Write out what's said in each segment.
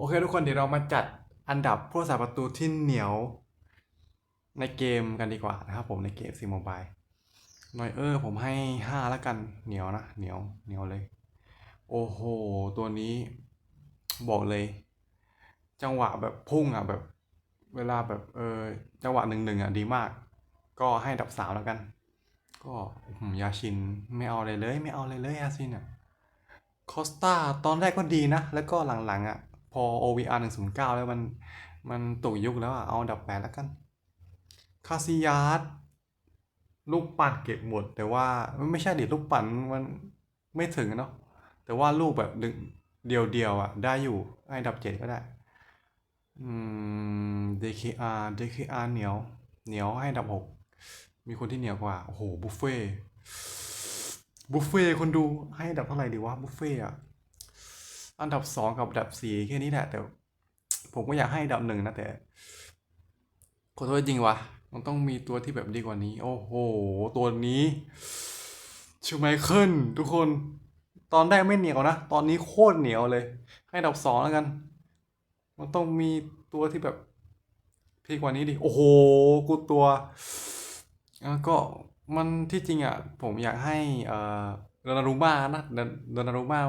โอเคทุกคนเดี๋ยวเรามาจัดอันดับผู้รักษาประตูที่เหนียว ในเกมกันดีกว่านะครับผมในเกมซีโมบายนอยเออร์ผมให้ห้าแล้วกันเหนียวนะเหนียวเหนียวเลย โอ้โห ตัวนี้บอกเลย จังหวะแบบพุ่งอะแบบ เวลาแบบเออจังหวะหนึ่งหนึ่งอะดีมาก ก็ให้ดับสามแล้วกัน ก็ยาชินไม่เอาเลยเลย ไม่เอาเลยเลยยาชินอะคอสตาตอนแรกก็ดีนะ แล้วก็หลังๆอะ พอ OVR 109 แล้วมันมันตกยุคแล้วอะ เอาดับแปดแล้วกัน คาซิยาสลูกปั่นเก็บหมด แต่ว่าไม่ใช่ดิลูกปั่นมันไม่ถึงเนาะแต่ว่าลูกแบบดึงเดียวๆอะ ได้อยู่ให้ดับเจ็ดก็ได้อืม DKR DKR เหนียว เหนียวให้ดับหกมีคนที่เหนียวกว่า โอ้โห บุฟเฟ่บุฟเฟ่คนดูให้ดับเท่าไหร่ดีวะ บุฟเฟ่อะ อันดับสองกับอันดับสี่แค่นี้แหละ แต่ ผมก็อยากให้อันดับหนึ่งนะแต่ขอโทษจริงวะมันต้องมีตัวที่แบบดีกว่านี้ โอ้โห ตัวนี้ชูไมเคิลทุกคน ตอนแรกไม่เหนียวนะ ตอนนี้โคตรเหนียวเลย ให้ดับสองแล้วกัน มันต้องมีตัวที่แบบพีกว่านี้ดิ โอ้โห กูตัว แล้วก็มันที่จริงอะ ผมอยากให้เอ่อโดนารุมานะโดนารุม่า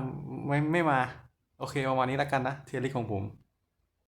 ไม่ไม่มา โอเคประมาณนี้แล้วกันนะเทียร์ลิของผม